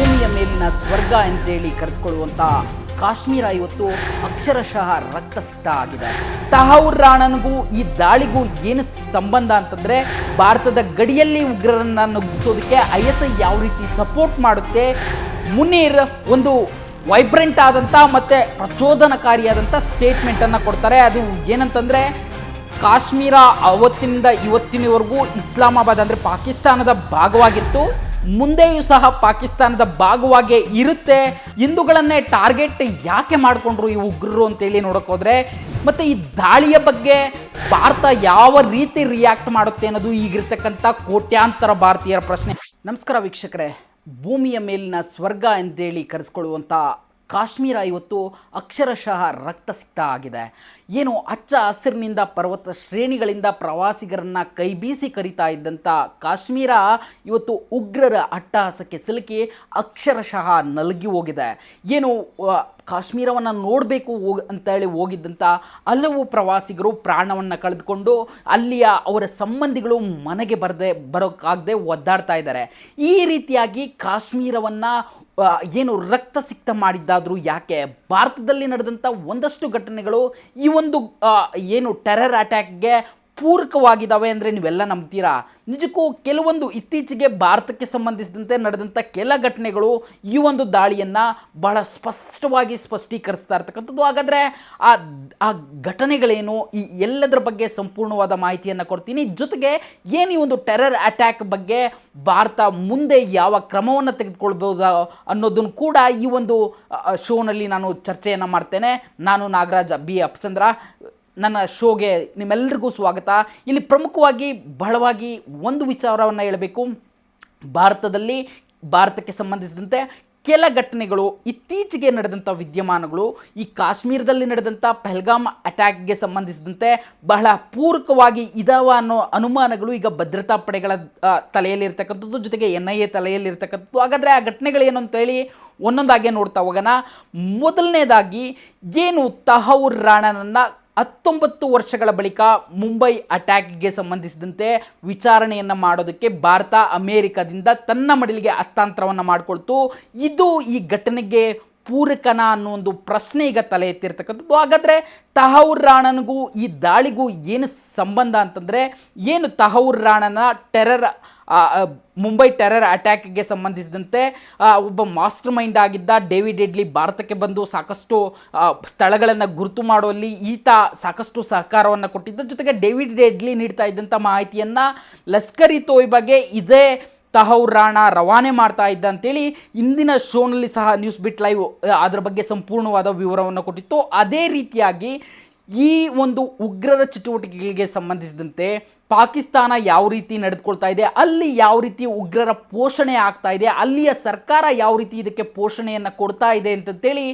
ಭೂಮಿಯ ಮೇಲಿನ ಸ್ವರ್ಗ ಅಂತೇಳಿ ಕರೆಸ್ಕೊಳ್ಳುವಂಥ ಕಾಶ್ಮೀರ ಇವತ್ತು ಅಕ್ಷರಶಃ ರಕ್ತಸಿಕ್ತ ಆಗಿದೆ. ತಹೌರ್ ರಾಣನಿಗೂ ಈ ದಾಳಿಗೂ ಏನು ಸಂಬಂಧ ಅಂತಂದ್ರೆ ಭಾರತದ ಗಡಿಯಲ್ಲಿ ಉಗ್ರರನ್ನ ನುಗ್ಗಿಸೋದಕ್ಕೆ ಐ ಎಸ್ ಐ ಯಾವ ರೀತಿ ಸಪೋರ್ಟ್ ಮಾಡುತ್ತೆ? ಮುನೀರ್ ಒಂದು ವೈಬ್ರೆಂಟ್ ಆದಂಥ ಮತ್ತೆ ಪ್ರಚೋದನಕಾರಿಯಾದಂಥ ಸ್ಟೇಟ್ಮೆಂಟನ್ನು ಕೊಡ್ತಾರೆ. ಅದು ಏನಂತಂದ್ರೆ ಕಾಶ್ಮೀರ ಅವತ್ತಿನಿಂದ ಇವತ್ತಿನವರೆಗೂ ಇಸ್ಲಾಮಾಬಾದ್ ಅಂದರೆ ಪಾಕಿಸ್ತಾನದ ಭಾಗವಾಗಿತ್ತು. ಮುಂದೆಯೂ ಸಹ ಪಾಕಿಸ್ತಾನದ ಭಾಗವಾಗೇ ಇರುತ್ತೆ. ಹಿಂದೂಗಳನ್ನೇ ಟಾರ್ಗೆಟ್ ಯಾಕೆ ಮಾಡಿಕೊಂಡ್ರು ಈ ಉಗ್ರರು ಅಂತೇಳಿ ನೋಡೋಕ್ಕೋದ್ರೆ ಮತ್ತು ಈ ದಾಳಿಯ ಬಗ್ಗೆ ಭಾರತ ಯಾವ ರೀತಿ ರಿಯಾಕ್ಟ್ ಮಾಡುತ್ತೆ ಅನ್ನೋದು ಈಗಿರ್ತಕ್ಕಂಥ ಕೋಟ್ಯಾಂತರ ಭಾರತೀಯರ ಪ್ರಶ್ನೆ. ನಮಸ್ಕಾರ ವೀಕ್ಷಕರೇ, ಭೂಮಿಯ ಮೇಲಿನ ಸ್ವರ್ಗ ಅಂತೇಳಿ ಕರೆಸ್ಕೊಳ್ಳುವಂಥ ಕಾಶ್ಮೀರ ಇವತ್ತು ಅಕ್ಷರಶಃ ರಕ್ತಸಿಕ್ತ ಆಗಿದೆ. ಏನು ಹಚ್ಚ ಹಸಿರಿನಿಂದ ಪರ್ವತ ಶ್ರೇಣಿಗಳಿಂದ ಪ್ರವಾಸಿಗರನ್ನ ಕೈ ಬೀಸಿ ಕರಿತಾ ಇದ್ದಂಥ ಕಾಶ್ಮೀರ ಇವತ್ತು ಉಗ್ರರ ಅಟ್ಟಹಾಸಕ್ಕೆ ಸಿಲುಕಿ ಅಕ್ಷರಶಃ ನಲಗಿ ಹೋಗಿದೆ. ಏನು ಕಾಶ್ಮೀರವನ್ನು ನೋಡಬೇಕು ಹೋಗಿ ಅಂತೇಳಿ ಹೋಗಿದ್ದಂಥ ಹಲವು ಪ್ರವಾಸಿಗರು ಪ್ರಾಣವನ್ನು ಕಳೆದುಕೊಂಡು ಅಲ್ಲಿಯ ಅವರ ಸಂಬಂಧಿಗಳು ಮನೆಗೆ ಬರದೆ, ಬರೋಕ್ಕಾಗದೆ ಒದ್ದಾಡ್ತಾ ಇದ್ದಾರೆ. ಈ ರೀತಿಯಾಗಿ ಕಾಶ್ಮೀರವನ್ನು ಆ, ರಕ್ತ ಸಿಕ್ತ ಮಾಡಿದ್ದಾದರೂ ಯಾಕೆ? ಭಾರತದಲ್ಲಿ ನಡೆದಂಥ ಒಂದಷ್ಟು ಘಟನೆಗಳು ಈ ಒಂದು ಏನು ಟೆರರ್ ಅಟ್ಯಾಕ್ಗೆ ಪೂರಕವಾಗಿದ್ದಾವೆ ಅಂದರೆ ನೀವೆಲ್ಲ ನಂಬ್ತೀರಾ? ನಿಜಕ್ಕೂ ಕೆಲವೊಂದು ಇತ್ತೀಚೆಗೆ ಭಾರತಕ್ಕೆ ಸಂಬಂಧಿಸಿದಂತೆ ನಡೆದಂಥ ಕೆಲ ಘಟನೆಗಳು ಈ ಒಂದು ದಾಳಿಯನ್ನು ಬಹಳ ಸ್ಪಷ್ಟವಾಗಿ ಸ್ಪಷ್ಟೀಕರಿಸ್ತಾ ಇರ್ತಕ್ಕಂಥದ್ದು. ಹಾಗಾದರೆ ಆ ಆ ಘಟನೆಗಳೇನು ಈ ಎಲ್ಲದರ ಬಗ್ಗೆ ಸಂಪೂರ್ಣವಾದ ಮಾಹಿತಿಯನ್ನು ಕೊಡ್ತೀನಿ. ಜೊತೆಗೆ ಏನು ಈ ಒಂದು ಟೆರರ್ ಅಟ್ಯಾಕ್ ಬಗ್ಗೆ ಭಾರತ ಮುಂದೆ ಯಾವ ಕ್ರಮವನ್ನು ತೆಗೆದುಕೊಳ್ಬೋದು ಅನ್ನೋದನ್ನು ಕೂಡ ಈ ಒಂದು ಶೋನಲ್ಲಿ ನಾನು ಚರ್ಚೆಯನ್ನು ಮಾಡ್ತೇನೆ. ನಾನು ನಾಗರಾಜ ಬಿ ಅಪ್ಸಂದ್ರ. ನನ್ನ ಶೋಗೆ ನಿಮ್ಮೆಲ್ಲರಿಗೂ ಸ್ವಾಗತ. ಇಲ್ಲಿ ಪ್ರಮುಖವಾಗಿ, ಬಹಳವಾಗಿ ಒಂದು ವಿಚಾರವನ್ನು ಹೇಳಬೇಕು. ಭಾರತದಲ್ಲಿ, ಭಾರತಕ್ಕೆ ಸಂಬಂಧಿಸಿದಂತೆ ಕೆಲ ಘಟನೆಗಳು, ಇತ್ತೀಚೆಗೆ ನಡೆದಂಥ ವಿದ್ಯಮಾನಗಳು, ಈ ಕಾಶ್ಮೀರದಲ್ಲಿ ನಡೆದಂಥ ಪೆಹಲ್ಗಾಮ್ ಅಟ್ಯಾಕ್ಗೆ ಸಂಬಂಧಿಸಿದಂತೆ ಬಹಳ ಪೂರಕವಾಗಿ ಇದಾವ ಅನ್ನೋ ಅನುಮಾನಗಳು ಈಗ ಭದ್ರತಾ ಪಡೆಗಳ ತಲೆಯಲ್ಲಿರ್ತಕ್ಕಂಥದ್ದು, ಜೊತೆಗೆ ಎನ್ ಐ ಎ ತಲೆಯಲ್ಲಿರ್ತಕ್ಕಂಥದ್ದು. ಹಾಗಾದರೆ ಆ ಘಟನೆಗಳೇನು ಅಂತೇಳಿ ಒಂದೊಂದಾಗೆ ನೋಡ್ತಾ ಹೋಗೋಣ. ಮೊದಲನೇದಾಗಿ, ಏನು ತಹೌರ್ ರಾಣನನ್ನು ಹತ್ತೊಂಬತ್ತು ವರ್ಷಗಳ ಬಳಿಕ ಮುಂಬೈ ಅಟ್ಯಾಕ್ಗೆ ಸಂಬಂಧಿಸಿದಂತೆ ವಿಚಾರಣೆಯನ್ನು ಮಾಡೋದಕ್ಕೆ ಭಾರತ ಅಮೇರಿಕದಿಂದ ತನ್ನ ಮಡಿಲಿಗೆ ಹಸ್ತಾಂತರವನ್ನು ಮಾಡಿಕೊಳ್ತು. ಇದು ಈ ಘಟನೆಗೆ ಪೂರಕನ ಅನ್ನೋ ಒಂದು ಪ್ರಶ್ನೆ ಈಗ ತಲೆ ಎತ್ತಿರ್ತಕ್ಕಂಥದ್ದು. ಹಾಗಾದರೆ ತಹೌರ್ ರಾಣನಿಗೂ ಈ ದಾಳಿಗೂ ಏನು ಸಂಬಂಧ ಅಂತಂದರೆ, ಏನು ತಹೌರ್ ರಾಣನ ಟೆರರ್ ಮುಂಬೈ ಟೆರರ್ ಅಟ್ಯಾಕ್ಗೆ ಸಂಬಂಧಿಸಿದಂತೆ ಒಬ್ಬ ಮಾಸ್ಟರ್ ಮೈಂಡ್ ಆಗಿದ್ದ ಡೇವಿಡ್ ಎಡ್ಲಿ ಭಾರತಕ್ಕೆ ಬಂದು ಸಾಕಷ್ಟು ಸ್ಥಳಗಳನ್ನು ಗುರುತು ಮಾಡುವಲ್ಲಿ ಈತ ಸಾಕಷ್ಟು ಸಹಕಾರವನ್ನು ಕೊಟ್ಟಿದ್ದ. ಜೊತೆಗೆ ಡೇವಿಡ್ ಎಡ್ಲಿ ನೀಡ್ತಾ ಇದ್ದಂಥ ಮಾಹಿತಿಯನ್ನು ಲಷ್ಕರಿ ತೋಯ್ ಬಗ್ಗೆ ಇದೇ ತಹೌರ್ ರವಾನೆ ಮಾಡ್ತಾ ಇದ್ದ ಅಂತೇಳಿ ಇಂದಿನ ಶೋನಲ್ಲಿ ಸಹ ನ್ಯೂಸ್ ಬಿಟ್ ಲೈವ್ ಅದರ ಬಗ್ಗೆ ಸಂಪೂರ್ಣವಾದ ವಿವರವನ್ನು ಕೊಟ್ಟಿತ್ತು. ಅದೇ ರೀತಿಯಾಗಿ ಈ ಒಂದು ಉಗ್ರರ ಚಟುವಟಿಕೆಗಳಿಗೆ ಸಂಬಂಧಿಸಿದಂತೆ ಪಾಕಿಸ್ತಾನ ಯಾವ ರೀತಿ ನಡೆದುಕೊಳ್ತಾ ಇದೆ, ಅಲ್ಲಿ ಯಾವ ರೀತಿ ಉಗ್ರರ ಪೋಷಣೆ ಆಗ್ತಾ ಇದೆ, ಅಲ್ಲಿಯ ಸರ್ಕಾರ ಯಾವ ರೀತಿ ಇದಕ್ಕೆ ಪೋಷಣೆಯನ್ನು ಕೊಡ್ತಾ ಇದೆ ಅಂತಂತೇಳಿ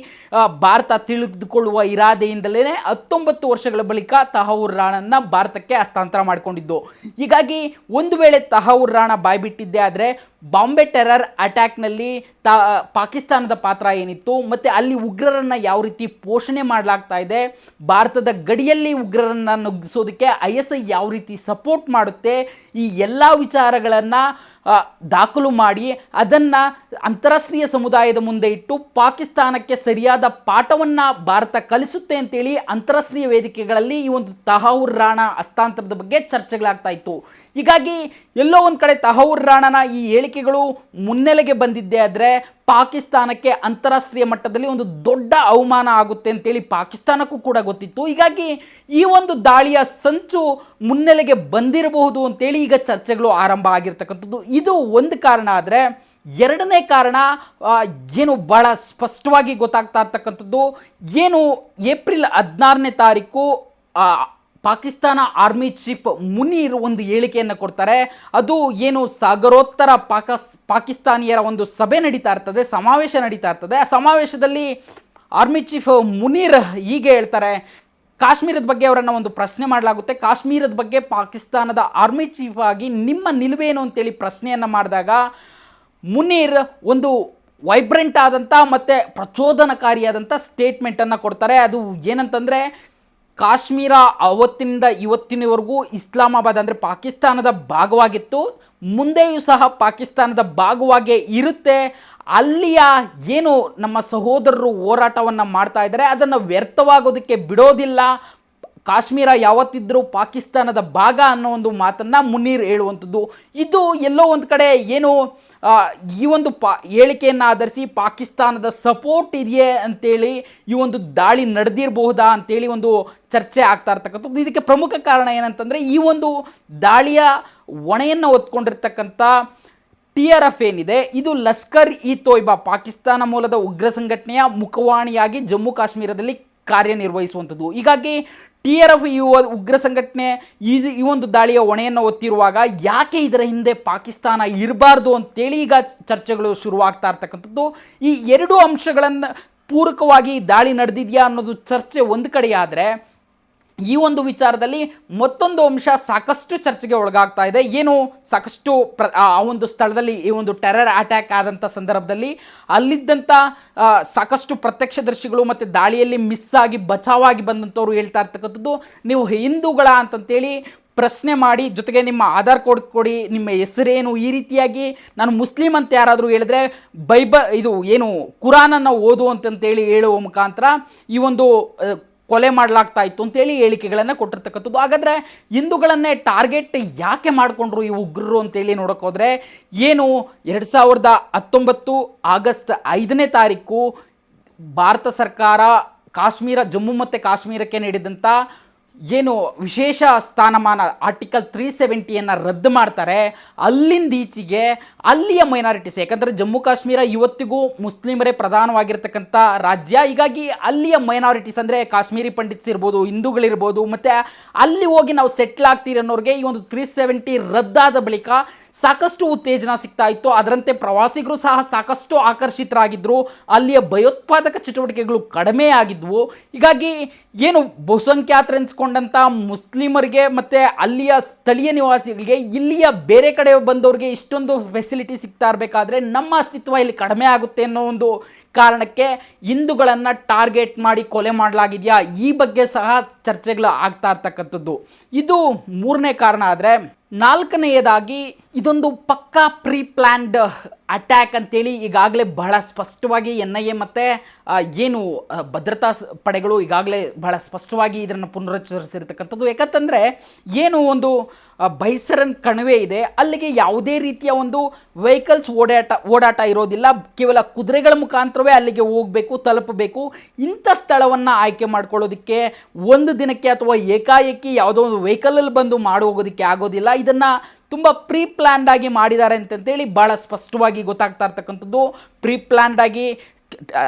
ಭಾರತ ತಿಳಿದುಕೊಳ್ಳುವ ಇರಾದೆಯಿಂದಲೇ ಹತ್ತೊಂಬತ್ತು ವರ್ಷಗಳ ಬಳಿಕ ತಹೌರ್ ರಾಣನ್ನ ಭಾರತಕ್ಕೆ ಹಸ್ತಾಂತರ ಮಾಡಿಕೊಂಡಿದ್ದು. ಹೀಗಾಗಿ ಒಂದು ವೇಳೆ ತಹವೂರ್ ರಾಣ ಬಾಯ್ಬಿಟ್ಟಿದ್ದೆ ಆದರೆ ಬಾಂಬೆ ಟೆರರ್ ಅಟ್ಯಾಕ್ನಲ್ಲಿ ತಾ ಪಾಕಿಸ್ತಾನದ ಪಾತ್ರ ಏನಿತ್ತು ಮತ್ತು ಅಲ್ಲಿ ಉಗ್ರರನ್ನು ಯಾವ ರೀತಿ ಪೋಷಣೆ ಮಾಡಲಾಗ್ತಾ ಇದೆ, ಭಾರತದ ಗಡಿಯಲ್ಲಿ ಉಗ್ರರನ್ನು ನುಗ್ಗಿಸೋದಕ್ಕೆ ಐ ಎಸ್ ಐ ಯಾವ ರೀತಿ ಸಪೋರ್ಟ್ ಮಾಡುತ್ತೆ, ಈ ಎಲ್ಲ ವಿಚಾರಗಳನ್ನು ದಾಖಲು ಮಾಡಿ ಅದನ್ನು ಅಂತಾರಾಷ್ಟ್ರೀಯ ಸಮುದಾಯದ ಮುಂದೆ ಇಟ್ಟು ಪಾಕಿಸ್ತಾನಕ್ಕೆ ಸರಿಯಾದ ಪಾಠವನ್ನು ಭಾರತ ಕಲಿಸುತ್ತೆ ಅಂತೇಳಿ ಅಂತಾರಾಷ್ಟ್ರೀಯ ವೇದಿಕೆಗಳಲ್ಲಿ ಈ ಒಂದು ತಹಾವೂರ್ ರಾಣ ಹಸ್ತಾಂತರದ ಬಗ್ಗೆ ಚರ್ಚೆಗಳಾಗ್ತಾ ಇತ್ತು. ಹೀಗಾಗಿ ಎಲ್ಲೋ ಒಂದು ಕಡೆ ತಹಾವೂರ್ ರಾಣನ ಈ ಹೇಳಿಕೆಗಳು ಮುನ್ನೆಲೆಗೆ ಬಂದಿದ್ದೆ ಆದರೆ ಪಾಕಿಸ್ತಾನಕ್ಕೆ ಅಂತಾರಾಷ್ಟ್ರೀಯ ಮಟ್ಟದಲ್ಲಿ ಒಂದು ದೊಡ್ಡ ಅವಮಾನ ಆಗುತ್ತೆ ಅಂತೇಳಿ ಪಾಕಿಸ್ತಾನಕ್ಕೂ ಕೂಡ ಗೊತ್ತಿತ್ತು. ಹೀಗಾಗಿ ಈ ಒಂದು ದಾಳಿಯ ಸಂಚು ಮುನ್ನೆಲೆಗೆ ಬಂದಿರಬಹುದು ಅಂತೇಳಿ ಈಗ ಚರ್ಚೆಗಳು ಆರಂಭ ಆಗಿರ್ತಕ್ಕಂಥದ್ದು. ಇದು ಒಂದು ಕಾರಣ ಆದರೆ ಎರಡನೇ ಕಾರಣ ಏನು ಭಾಳ ಸ್ಪಷ್ಟವಾಗಿ ಗೊತ್ತಾಗ್ತಾ ಇರ್ತಕ್ಕಂಥದ್ದು. ಏನು ಏಪ್ರಿಲ್ ಹದಿನಾರನೇ ತಾರೀಕು ಪಾಕಿಸ್ತಾನ ಆರ್ಮಿ ಚೀಫ್ ಮುನೀರ್ ಒಂದು ಹೇಳಿಕೆಯನ್ನು ಕೊಡ್ತಾರೆ. ಅದು ಏನು ಸಾಗರೋತ್ತರ ಪಾಕಸ್, ಪಾಕಿಸ್ತಾನಿಯರ ಒಂದು ಸಭೆ ನಡೀತಾ ಇರ್ತದೆ, ಸಮಾವೇಶ ನಡೀತಾ ಇರ್ತದೆ. ಆ ಸಮಾವೇಶದಲ್ಲಿ ಆರ್ಮಿ ಚೀಫ್ ಮುನೀರ್ ಹೀಗೆ ಹೇಳ್ತಾರೆ, ಕಾಶ್ಮೀರದ ಬಗ್ಗೆ ಅವರನ್ನು ಒಂದು ಪ್ರಶ್ನೆ ಮಾಡಲಾಗುತ್ತೆ. ಕಾಶ್ಮೀರದ ಬಗ್ಗೆ ಪಾಕಿಸ್ತಾನದ ಆರ್ಮಿ ಚೀಫ್ ಆಗಿ ನಿಮ್ಮ ನಿಲುವೇನು ಅಂತೇಳಿ ಪ್ರಶ್ನೆಯನ್ನು ಮಾಡಿದಾಗ, ಮುನೀರ್ ಒಂದು ವೈಬ್ರೆಂಟ್ ಆದಂಥ ಮತ್ತು ಪ್ರಚೋದನಕಾರಿಯಾದಂಥ ಸ್ಟೇಟ್ಮೆಂಟನ್ನು ಕೊಡ್ತಾರೆ. ಅದು ಏನಂತಂದರೆ ಕಾಶ್ಮೀರ ಅವತ್ತಿನಿಂದ ಇವತ್ತಿನವರೆಗೂ ಇಸ್ಲಾಮಾಬಾದ್ ಅಂದರೆ ಪಾಕಿಸ್ತಾನದ ಭಾಗವಾಗಿತ್ತು. ಮುಂದೆಯೂ ಸಹ ಪಾಕಿಸ್ತಾನದ ಭಾಗವಾಗೇ ಇರುತ್ತೆ. ಅಲ್ಲಿಯ ಏನು ನಮ್ಮ ಸಹೋದರರು ಹೋರಾಟವನ್ನು ಮಾಡ್ತಾ ಇದ್ದಾರೆ, ಅದನ್ನು ವ್ಯರ್ಥವಾಗೋದಕ್ಕೆ ಬಿಡೋದಿಲ್ಲ. ಕಾಶ್ಮೀರ ಯಾವತ್ತಿದ್ದರೂ ಪಾಕಿಸ್ತಾನದ ಭಾಗ ಅನ್ನೋ ಒಂದು ಮಾತನ್ನು ಮುನ್ನೀರ್ ಹೇಳುವಂಥದ್ದು. ಇದು ಎಲ್ಲೋ ಒಂದು ಕಡೆ ಏನು ಈ ಒಂದು ಪಾ, ಹೇಳಿಕೆಯನ್ನು ಆಧರಿಸಿ ಪಾಕಿಸ್ತಾನದ ಸಪೋರ್ಟ್ ಇದೆಯೇ ಅಂತೇಳಿ ಈ ಒಂದು ದಾಳಿ ನಡೆದಿರಬಹುದಾ ಅಂತೇಳಿ ಒಂದು ಚರ್ಚೆ ಆಗ್ತಾ ಇರ್ತಕ್ಕಂಥದ್ದು. ಇದಕ್ಕೆ ಪ್ರಮುಖ ಕಾರಣ ಏನಂತಂದರೆ ಈ ಒಂದು ದಾಳಿಯ ಹೊಣೆಯನ್ನು ಹೊತ್ಕೊಂಡಿರ್ತಕ್ಕಂಥ ಟಿ ಆರ್ ಎಫ್ ಏನಿದೆ, ಇದು ಲಷ್ಕರ್ ಇ ತೋಯ್ಬಾ ಪಾಕಿಸ್ತಾನ ಮೂಲದ ಉಗ್ರ ಸಂಘಟನೆಯ ಮುಖವಾಣಿಯಾಗಿ ಜಮ್ಮು ಕಾಶ್ಮೀರದಲ್ಲಿ ಕಾರ್ಯನಿರ್ವಹಿಸುವಂಥದ್ದು. ಹೀಗಾಗಿ ಟಿ ಆರ್ ಎಫ್ ಈ ಉಗ್ರ ಸಂಘಟನೆ ಈ ಈ ಒಂದು ದಾಳಿಯ ಹೊಣೆಯನ್ನು ಹೊತ್ತಿರುವಾಗ ಯಾಕೆ ಇದರ ಹಿಂದೆ ಪಾಕಿಸ್ತಾನ ಇರಬಾರ್ದು ಅಂತೇಳಿ ಈಗ ಚರ್ಚೆಗಳು ಶುರುವಾಗ್ತಾ ಇರ್ತಕ್ಕಂಥದ್ದು. ಈ ಎರಡು ಅಂಶಗಳನ್ನು ಪೂರಕವಾಗಿ ದಾಳಿ ನಡೆದಿದೆಯಾ ಅನ್ನೋದು ಚರ್ಚೆ ಒಂದು ಕಡೆಯಾದರೆ ಈ ಒಂದು ವಿಚಾರದಲ್ಲಿ ಮತ್ತೊಂದು ಅಂಶ ಸಾಕಷ್ಟು ಚರ್ಚೆಗೆ ಒಳಗಾಗ್ತಾ ಇದೆ. ಏನು? ಸಾಕಷ್ಟು ಪ್ರ ಆ ಒಂದು ಸ್ಥಳದಲ್ಲಿ ಈ ಒಂದು ಟೆರರ್ ಅಟ್ಯಾಕ್ ಆದಂಥ ಸಂದರ್ಭದಲ್ಲಿ ಅಲ್ಲಿದ್ದಂಥ ಸಾಕಷ್ಟು ಪ್ರತ್ಯಕ್ಷದರ್ಶಿಗಳು ಮತ್ತು ದಾಳಿಯಲ್ಲಿ ಮಿಸ್ ಆಗಿ ಬಚಾವಾಗಿ ಬಂದಂಥವ್ರು ಹೇಳ್ತಾ ಇರ್ತಕ್ಕಂಥದ್ದು ನೀವು ಹಿಂದೂಗಳ ಅಂತಂತೇಳಿ ಪ್ರಶ್ನೆ ಮಾಡಿ, ಜೊತೆಗೆ ನಿಮ್ಮ ಆಧಾರ್ ಕೋಡ್ ಕೊಡಿ, ನಿಮ್ಮ ಹೆಸರೇನು? ಈ ರೀತಿಯಾಗಿ ನಾನು ಮುಸ್ಲಿಂ ಅಂತ ಯಾರಾದರೂ ಹೇಳಿದ್ರೆ ಬೈಬ ಇದು ಏನು, ಕುರಾನನ್ನು ಓದು ಅಂತಂತೇಳಿ ಹೇಳುವ ಮುಖಾಂತರ ಈ ಒಂದು ಕೊಲೆ ಮಾಡಲಾಗ್ತಾ ಇತ್ತು ಅಂತೇಳಿ ಹೇಳಿಕೆಗಳನ್ನು ಕೊಟ್ಟಿರ್ತಕ್ಕಂಥದ್ದು. ಹಾಗಾದರೆ ಹಿಂದೂಗಳನ್ನೇ ಟಾರ್ಗೆಟ್ ಯಾಕೆ ಮಾಡಿಕೊಂಡ್ರು ಈ ಉಗ್ರರು ಅಂತೇಳಿ ನೋಡೋಕ್ಕೋದ್ರೆ, ಏನು ಎರಡು ಸಾವಿರದ ಹತ್ತೊಂಬತ್ತು ಆಗಸ್ಟ್ ಐದನೇ ತಾರೀಕು ಭಾರತ ಸರ್ಕಾರ ಕಾಶ್ಮೀರ ಜಮ್ಮು ಮತ್ತು ಕಾಶ್ಮೀರಕ್ಕೆ ನೀಡಿದಂಥ ಏನು ವಿಶೇಷ ಸ್ಥಾನಮಾನ ಆರ್ಟಿಕಲ್ ತ್ರೀ ಸೆವೆಂಟಿಯನ್ನು ರದ್ದು ಮಾಡ್ತಾರೆ. ಅಲ್ಲಿಂದ ಈಚೆಗೆ ಅಲ್ಲಿಯ ಮೈನಾರಿಟೀಸ್ ಯಾಕಂದರೆ ಜಮ್ಮು ಕಾಶ್ಮೀರ ಇವತ್ತಿಗೂ ಮುಸ್ಲಿಮರೇ ಪ್ರಧಾನವಾಗಿರ್ತಕ್ಕಂಥ ರಾಜ್ಯ. ಹೀಗಾಗಿ ಅಲ್ಲಿಯ ಮೈನಾರಿಟೀಸ್ ಅಂದರೆ ಕಾಶ್ಮೀರಿ ಪಂಡಿತ್ಸ್ ಇರ್ಬೋದು, ಹಿಂದೂಗಳಿರ್ಬೋದು, ಮತ್ತು ಅಲ್ಲಿ ಹೋಗಿ ನಾವು ಸೆಟ್ಲ್ ಆಗ್ತೀರಿ ಅನ್ನೋರಿಗೆ ಈ ಒಂದು ತ್ರೀ ಸೆವೆಂಟಿ ರದ್ದಾದ ಬಳಿಕ ಸಾಕಷ್ಟು ಉತ್ತೇಜನ ಸಿಗ್ತಾ ಇತ್ತು. ಅದರಂತೆ ಪ್ರವಾಸಿಗರು ಸಹ ಸಾಕಷ್ಟು ಆಕರ್ಷಿತರಾಗಿದ್ದರು ಅಲ್ಲಿಯ ಭಯೋತ್ಪಾದಕ ಚಟುವಟಿಕೆಗಳು ಕಡಿಮೆ ಆಗಿದ್ವು. ಹೀಗಾಗಿ ಏನು ಬಹುಸಂಖ್ಯಾತರೆನಿಸ್ಕೊಂಡಂಥ ಮುಸ್ಲಿಮರಿಗೆ ಮತ್ತು ಅಲ್ಲಿಯ ಸ್ಥಳೀಯ ನಿವಾಸಿಗಳಿಗೆ, ಇಲ್ಲಿಯ ಬೇರೆ ಕಡೆ ಬಂದವರಿಗೆ ಇಷ್ಟೊಂದು ಫೆಸಿಲಿಟಿ ಸಿಗ್ತಾ ಇರಬೇಕಾದ್ರೆ ನಮ್ಮ ಅಸ್ತಿತ್ವ ಇಲ್ಲಿ ಕಡಿಮೆ ಆಗುತ್ತೆ ಅನ್ನೋ ಒಂದು ಕಾರಣಕ್ಕೆ ಹಿಂದೂಗಳನ್ನು ಟಾರ್ಗೆಟ್ ಮಾಡಿ ಕೊಲೆ ಮಾಡಲಾಗಿದೆಯಾ? ಈ ಬಗ್ಗೆ ಸಹ ಚರ್ಚೆಗಳು ಆಗ್ತಾ ಇರ್ತಕ್ಕಂಥದ್ದು. ಇದು ಮೂರನೇ ಕಾರಣ ಆದರೆ, ನಾಲ್ಕನೆಯದಾಗಿ ಇದೊಂದು ಪಕ್ಕಾ ಪ್ರೀ ಪ್ಲ್ಯಾನ್ಡ್ ಅಟ್ಯಾಕ್ ಅಂತೇಳಿ ಈಗಾಗಲೇ ಬಹಳ ಸ್ಪಷ್ಟವಾಗಿ ಎನ್ ಐ ಎ ಮತ್ತು ಏನು ಭದ್ರತಾ ಪಡೆಗಳು ಈಗಾಗಲೇ ಬಹಳ ಸ್ಪಷ್ಟವಾಗಿ ಇದನ್ನು ಪುನರುಚ್ಚರಿಸಿರ್ತಕ್ಕಂಥದ್ದು. ಯಾಕಂತಂದರೆ, ಏನು ಒಂದು ಬೈಸರನ್ ಕಣಿವೆ ಇದೆ. ಅಲ್ಲಿಗೆ ಯಾವುದೇ ರೀತಿಯ ಒಂದು ವೆಹಿಕಲ್ಸ್ ಓಡಾಟ ಓಡಾಟ ಇರೋದಿಲ್ಲ. ಕೇವಲ ಕುದುರೆಗಳ ಮುಖಾಂತರವೇ ಅಲ್ಲಿಗೆ ಹೋಗಬೇಕು, ತಲುಪಬೇಕು. ಇಂಥ ಸ್ಥಳವನ್ನು ಆಯ್ಕೆ ಮಾಡ್ಕೊಳ್ಳೋದಕ್ಕೆ ಒಂದು ದಿನಕ್ಕೆ ಅಥವಾ ಏಕಾಏಕಿ ಯಾವುದೋ ಒಂದು ವೆಹಿಕಲಲ್ಲಿ ಬಂದು ಮಾಡಿ ಹೋಗೋದಕ್ಕೆ ಆಗೋದಿಲ್ಲ. ಇದನ್ನು ತುಂಬ ಪ್ರೀ ಪ್ಲ್ಯಾನ್ಡ್ ಆಗಿ ಮಾಡಿದ್ದಾರೆ ಅಂತಂತೇಳಿ ಭಾಳ ಸ್ಪಷ್ಟವಾಗಿ ಗೊತ್ತಾಗ್ತಾ ಇರ್ತಕ್ಕಂಥದ್ದು. ಪ್ರೀ ಪ್ಲ್ಯಾನ್ಡ್ ಆಗಿ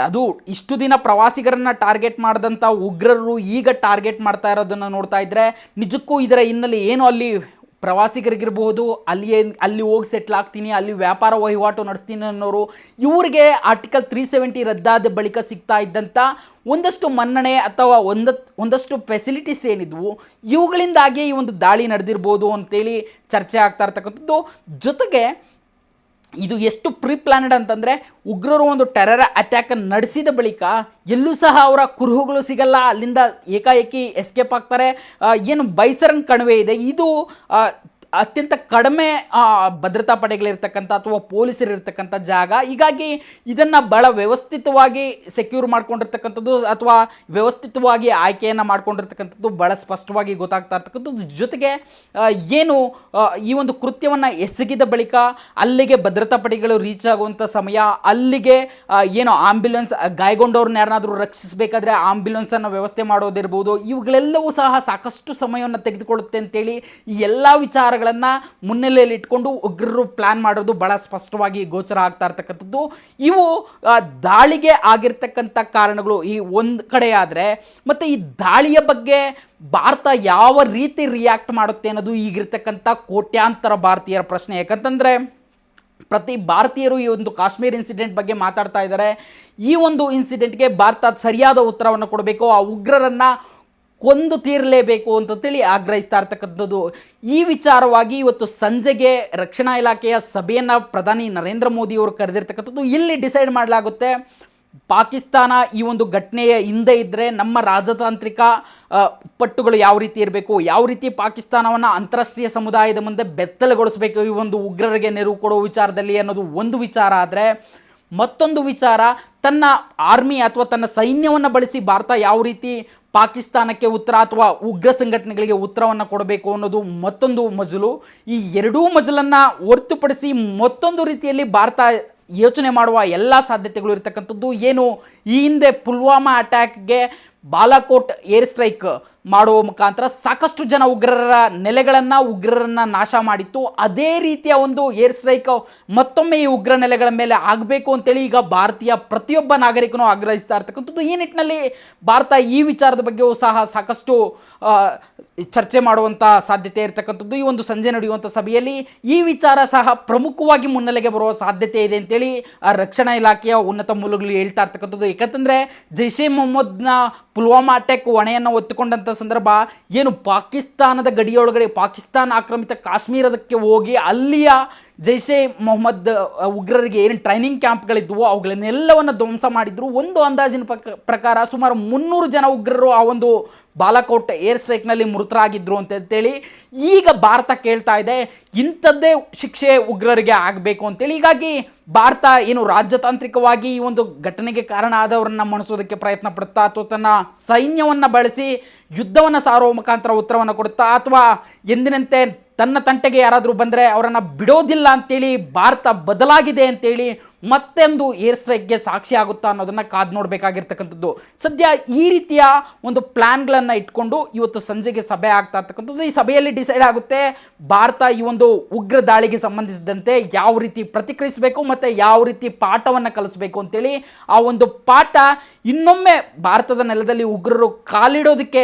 ಅದು ಇಷ್ಟು ದಿನ ಪ್ರವಾಸಿಗರನ್ನು ಟಾರ್ಗೆಟ್ ಮಾಡಿದಂಥ ಉಗ್ರರು ಈಗ ಟಾರ್ಗೆಟ್ ಮಾಡ್ತಾ ಇರೋದನ್ನು ನೋಡ್ತಾ ಇದ್ದರೆ ನಿಜಕ್ಕೂ ಇದರ ಹಿನ್ನೆಲೆ ಏನು ಅಲ್ಲಿ ಪ್ರವಾಸಿಗರಿಗಿರಬಹುದು ಅಲ್ಲಿ ಅಲ್ಲಿ ಹೋಗಿ ಸೆಟ್ಲ್ ಆಗ್ತೀನಿ, ಅಲ್ಲಿ ವ್ಯಾಪಾರ ವಹಿವಾಟು ನಡೆಸ್ತೀನಿ ಅನ್ನೋರು, ಇವರಿಗೆ ಆರ್ಟಿಕಲ್ ತ್ರೀ ಸೆವೆಂಟಿ ರದ್ದಾದ ಬಳಿಕ ಸಿಗ್ತಾ ಇದ್ದಂಥ ಒಂದಷ್ಟು ಮನ್ನಣೆ ಅಥವಾ ಒಂದ, ಒಂದಷ್ಟು ಫೆಸಿಲಿಟೀಸ್ ಏನಿದ್ವು ಇವುಗಳಿಂದಾಗಿ ಈ ಒಂದು ದಾಳಿ ನಡೆದಿರ್ಬೋದು ಅಂತೇಳಿ ಚರ್ಚೆ ಆಗ್ತಾ ಇರ್ತಕ್ಕಂಥದ್ದು. ಜೊತೆಗೆ ಇದು ಎಷ್ಟು ಪ್ರೀ ಪ್ಲಾನೆಡ್ ಅಂತಂದರೆ ಉಗ್ರರು ಒಂದು ಟೆರರ್ ಅಟ್ಯಾಕ್ ನಡೆಸಿದ ಬಳಿಕ ಎಲ್ಲೂ ಸಹ ಅವರ ಕುರುಹುಗಳು ಸಿಗಲ್ಲ. ಅಲ್ಲಿಂದ ಏಕಾಏಕಿ ಎಸ್ಕೇಪ್ ಆಗ್ತಾರೆ. ಏನು ಬೈಸರನ್ ಕಣಿವೆ ಇದೆ. ಇದು ಅತ್ಯಂತ ಕಡಿಮೆ ಭದ್ರತಾ ಪಡೆಗಳಿರ್ತಕ್ಕಂಥ ಅಥವಾ ಪೊಲೀಸರಿರ್ತಕ್ಕಂಥ ಜಾಗ. ಹೀಗಾಗಿ ಇದನ್ನು ಭಾಳ ವ್ಯವಸ್ಥಿತವಾಗಿ ಸೆಕ್ಯೂರ್ ಮಾಡ್ಕೊಂಡಿರ್ತಕ್ಕಂಥದ್ದು ಅಥವಾ ವ್ಯವಸ್ಥಿತವಾಗಿ ಆಯ್ಕೆಯನ್ನು ಮಾಡ್ಕೊಂಡಿರ್ತಕ್ಕಂಥದ್ದು ಭಾಳ ಸ್ಪಷ್ಟವಾಗಿ ಗೊತ್ತಾಗ್ತಾ ಇರ್ತಕ್ಕಂಥದ್ದು. ಜೊತೆಗೆ ಏನು ಈ ಒಂದು ಕೃತ್ಯವನ್ನು ಎಸಗಿದ ಬಳಿಕ ಅಲ್ಲಿಗೆ ಭದ್ರತಾ ಪಡೆಗಳು ರೀಚ್ ಆಗುವಂಥ ಸಮಯ, ಅಲ್ಲಿಗೆ ಏನು ಆಂಬ್ಯುಲೆನ್ಸ್ ಗಾಯಗೊಂಡವ್ರನ್ನ ಯಾರನ್ನಾದರೂ ರಕ್ಷಿಸಬೇಕಾದ್ರೆ ಆಂಬ್ಯುಲೆನ್ಸನ್ನು ವ್ಯವಸ್ಥೆ ಮಾಡೋದಿರ್ಬೋದು. ಇವುಗಳೆಲ್ಲವೂ ಸಹ ಸಾಕಷ್ಟು ಸಮಯವನ್ನು ತೆಗೆದುಕೊಳ್ಳುತ್ತೆ ಅಂತೇಳಿ ಈ ಎಲ್ಲ ವಿಚಾರಗಳನ್ನು ಮುನ್ನೆಲೆಯಲ್ಲಿ ಇಟ್ಕೊಂಡು ಉಗ್ರರು ಪ್ಲ್ಯಾನ್ ಮಾಡೋದು ಭಾಳ ಸ್ಪಷ್ಟವಾಗಿ ಗೋಚರ ಆಗ್ತಾ ಇರ್ತಕ್ಕಂಥದ್ದು. ಇವು ದಾಳಿಗೆ ಆಗಿರ್ತಕ್ಕಂಥ ಕಾರಣಗಳು ಈ ಒಂದು ಕಡೆ ಆದರೆ, ಮತ್ತು ಈ ದಾಳಿಯ ಬಗ್ಗೆ ಭಾರತ ಯಾವ ರೀತಿ ರಿಯಾಕ್ಟ್ ಮಾಡುತ್ತೆ ಅನ್ನೋದು ಈಗಿರ್ತಕ್ಕಂಥ ಕೋಟ್ಯಾಂತರ ಭಾರತೀಯರ ಪ್ರಶ್ನೆ. ಯಾಕಂತಂದರೆ, ಪ್ರತಿ ಭಾರತೀಯರು ಈ ಒಂದು ಕಾಶ್ಮೀರ್ ಇನ್ಸಿಡೆಂಟ್ ಬಗ್ಗೆ ಮಾತಾಡ್ತಾ ಇದ್ದಾರೆ. ಈ ಒಂದು ಇನ್ಸಿಡೆಂಟ್ಗೆ ಭಾರತ ಸರಿಯಾದ ಉತ್ತರವನ್ನು ಕೊಡಬೇಕು. ಆ ಉಗ್ರರನ್ನು ಕೊಂದು ತೀರಲೇಬೇಕು ಅಂತ ತಿಳಿ ಆಗ್ರಹಿಸ್ತಾ ಇರ್ತಕ್ಕಂಥದ್ದು. ಈ ವಿಚಾರವಾಗಿ ಇವತ್ತು ಸಂಜೆಗೆ ರಕ್ಷಣಾ ಇಲಾಖೆಯ ಸಭೆಯನ್ನು ಪ್ರಧಾನಿ ನರೇಂದ್ರ ಮೋದಿಯವರು ಕರೆದಿರ್ತಕ್ಕಂಥದ್ದು ಇಲ್ಲಿ ಡಿಸೈಡ್ ಮಾಡಲಾಗುತ್ತೆ. ಪಾಕಿಸ್ತಾನ ಈ ಒಂದು ಘಟನೆಯ ಹಿಂದೆ ಇದ್ದರೆ ನಮ್ಮ ರಾಜತಾಂತ್ರಿಕ ಪಟ್ಟುಗಳು ಯಾವ ರೀತಿ ಇರಬೇಕು, ಯಾವ ರೀತಿ ಪಾಕಿಸ್ತಾನವನ್ನು ಅಂತಾರಾಷ್ಟ್ರೀಯ ಸಮುದಾಯದ ಮುಂದೆ ಬೆತ್ತಲಗೊಳಿಸಬೇಕು ಈ ಒಂದು ಉಗ್ರರಿಗೆ ನೆರವು ಕೊಡೋ ವಿಚಾರದಲ್ಲಿ ಅನ್ನೋದು ಒಂದು ವಿಚಾರ ಆದರೆ, ಮತ್ತೊಂದು ವಿಚಾರ ತನ್ನ ಆರ್ಮಿ ಅಥವಾ ತನ್ನ ಸೈನ್ಯವನ್ನು ಬಳಸಿ ಭಾರತ ಯಾವ ರೀತಿ ಪಾಕಿಸ್ತಾನಕ್ಕೆ ಉತ್ತರ ಅಥವಾ ಉಗ್ರ ಸಂಘಟನೆಗಳಿಗೆ ಉತ್ತರವನ್ನು ಕೊಡಬೇಕು ಅನ್ನೋದು ಮತ್ತೊಂದು ಮಜಲು. ಈ ಎರಡೂ ಮಜಲನ್ನು ಹೊರತುಪಡಿಸಿ ಮತ್ತೊಂದು ರೀತಿಯಲ್ಲಿ ಭಾರತ ಯೋಚನೆ ಮಾಡುವ ಎಲ್ಲ ಸಾಧ್ಯತೆಗಳು ಇರತಕ್ಕಂಥದ್ದು ಏನು? ಈ ಹಿಂದೆ ಪುಲ್ವಾಮಾ ಅಟ್ಯಾಕ್ಗೆ ಬಾಲಾಕೋಟ್ ಏರ್ ಸ್ಟ್ರೈಕ್ ಮಾಡುವ ಮುಖಾಂತರ ಸಾಕಷ್ಟು ಜನ ಉಗ್ರರ ನೆಲೆಗಳನ್ನು, ಉಗ್ರರನ್ನು ನಾಶ ಮಾಡಿತ್ತು. ಅದೇ ರೀತಿಯ ಒಂದು ಏರ್ ಸ್ಟ್ರೈಕ್ ಮತ್ತೊಮ್ಮೆ ಈ ಉಗ್ರ ನೆಲೆಗಳ ಮೇಲೆ ಆಗಬೇಕು ಅಂತೇಳಿ ಈಗ ಭಾರತೀಯ ಪ್ರತಿಯೊಬ್ಬ ನಾಗರಿಕನು ಆಗ್ರಹಿಸ್ತಾ ಇರ್ತಕ್ಕಂಥದ್ದು. ಈ ನಿಟ್ಟಿನಲ್ಲಿ ಭಾರತ ಈ ವಿಚಾರದ ಬಗ್ಗೆಯೂ ಸಹ ಸಾಕಷ್ಟು ಚರ್ಚೆ ಮಾಡುವಂಥ ಸಾಧ್ಯತೆ ಇರತಕ್ಕಂಥದ್ದು. ಈ ಒಂದು ಸಂಜೆ ನಡೆಯುವಂಥ ಸಭೆಯಲ್ಲಿ ಈ ವಿಚಾರ ಸಹ ಪ್ರಮುಖವಾಗಿ ಮುನ್ನೆಲೆಗೆ ಬರುವ ಸಾಧ್ಯತೆ ಇದೆ ಅಂತೇಳಿ ರಕ್ಷಣಾ ಇಲಾಖೆಯ ಉನ್ನತ ಮೂಲಗಳು ಹೇಳ್ತಾ ಇರ್ತಕ್ಕಂಥದ್ದು. ಯಾಕಂತಂದರೆ ಜೈಷೆ ಮೊಹಮ್ಮದ್ನ ಪುಲ್ವಾಮಾ ಅಟ್ಯಾಕ್ ಹೊಣೆಯನ್ನು ಒತ್ತುಕೊಂಡಂಥ ಸಂದರ್ಭ, ಏನು ಪಾಕಿಸ್ತಾನದ ಗಡಿಯೊಳಗಡೆ ಪಾಕಿಸ್ತಾನ ಆಕ್ರಮಿತ ಕಾಶ್ಮೀರದಕ್ಕೆ ಹೋಗಿ ಅಲ್ಲಿಯ ಜೈಷೆ ಮೊಹಮ್ಮದ್ ಉಗ್ರರಿಗೆ ಏನು ಟ್ರೈನಿಂಗ್ ಕ್ಯಾಂಪ್ಗಳಿದ್ವು ಅವುಗಳನ್ನೆಲ್ಲವನ್ನು ಧ್ವಂಸ ಮಾಡಿದ್ರು. ಒಂದು ಅಂದಾಜಿನ ಪ್ರಕಾರ ಸುಮಾರು ಮುನ್ನೂರು ಜನ ಉಗ್ರರು ಆ ಒಂದು ಬಾಲಾಕೋಟ್ ಏರ್ ಸ್ಟ್ರೈಕ್ನಲ್ಲಿ ಮೃತರಾಗಿದ್ದರು ಅಂತ ಅಂತೇಳಿ ಈಗ ಭಾರತ ಕೇಳ್ತಾ ಇದೆ, ಇಂಥದ್ದೇ ಶಿಕ್ಷೆ ಉಗ್ರರಿಗೆ ಆಗಬೇಕು ಅಂತೇಳಿ. ಹೀಗಾಗಿ ಭಾರತ ಏನು ರಾಜತಾಂತ್ರಿಕವಾಗಿ ಈ ಒಂದು ಘಟನೆಗೆ ಕಾರಣ ಆದವರನ್ನು ಮಣಿಸೋದಕ್ಕೆ ಪ್ರಯತ್ನ ಪಡುತ್ತಾ ಅಥವಾ ತನ್ನ ಸೈನ್ಯವನ್ನು ಬಳಸಿ ಯುದ್ಧವನ್ನು ಸಾರುವ ಮುಖಾಂತರ ಉತ್ತರವನ್ನು ಕೊಡುತ್ತಾ ಅಥವಾ ಎಂದಿನಂತೆ ತನ್ನ ತಂಟೆಗೆ ಯಾರಾದರೂ ಬಂದರೆ ಅವರನ್ನು ಬಿಡೋದಿಲ್ಲ ಅಂತೇಳಿ ಭಾರತ ಬದಲಾಗಿದೆ ಅಂತೇಳಿ ಮತ್ತೊಂದು ಏರ್ ಸ್ಟ್ರೈಕ್ಗೆ ಸಾಕ್ಷಿ ಆಗುತ್ತಾ ಅನ್ನೋದನ್ನು ಕಾದು ನೋಡಬೇಕಾಗಿರ್ತಕ್ಕಂಥದ್ದು. ಸದ್ಯ ಈ ರೀತಿಯ ಒಂದು ಪ್ಲ್ಯಾನ್ಗಳನ್ನು ಇಟ್ಕೊಂಡು ಇವತ್ತು ಸಂಜೆಗೆ ಸಭೆ ಆಗ್ತಾ ಇರ್ತಕ್ಕಂಥದ್ದು ಈ ಸಭೆಯಲ್ಲಿ ಡಿಸೈಡ್ ಆಗುತ್ತೆ ಭಾರತ ಈ ಒಂದು ಉಗ್ರ ದಾಳಿಗೆ ಸಂಬಂಧಿಸಿದಂತೆ ಯಾವ ರೀತಿ ಪ್ರತಿಕ್ರಿಯಿಸಬೇಕು ಮತ್ತು ಯಾವ ರೀತಿ ಪಾಠವನ್ನು ಕಲಿಸಬೇಕು ಅಂತೇಳಿ ಆ ಒಂದು ಪಾಠ ಇನ್ನೊಮ್ಮೆ ಭಾರತದ ನೆಲದಲ್ಲಿ ಉಗ್ರರು ಕಾಲಿಡೋದಕ್ಕೆ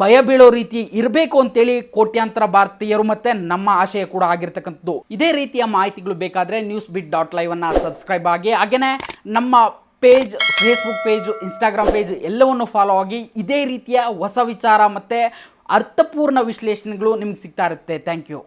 ಭಯ ಬೀಳೋ ರೀತಿ ಇರಬೇಕು ಅಂತೇಳಿ ಕೋಟ್ಯಾಂತರ ಭಾರತೀಯರು ಮತ್ತೆ ನಮ್ಮ ಆಶಯ ಕೂಡ ಆಗಿರ್ತಕ್ಕಂಥದ್ದು. ಇದೇ ರೀತಿಯ ಮಾಹಿತಿಗಳು ಬೇಕಾದರೆ ನ್ಯೂಸ್ ಬಿಟ್ ಡಾಟ್ ಲೈವನ್ನು ಸಬ್ಸ್ಕ್ರೈಬ್ ಆಗಿ ಹಾಗೆಯೇ ನಮ್ಮ page Facebook page Instagram page ಎಲ್ಲವನ್ನು ಫಾಲೋ ಆಗಿ ಇದೇ ರೀತಿಯ ಹೊಸ ವಿಚಾರ ಮತ್ತು ಅರ್ಥಪೂರ್ಣ ವಿಶ್ಲೇಷಣೆಗಳು ನಿಮ್ಗೆ ಸಿಗ್ತಾ ಇರುತ್ತೆ. Thank you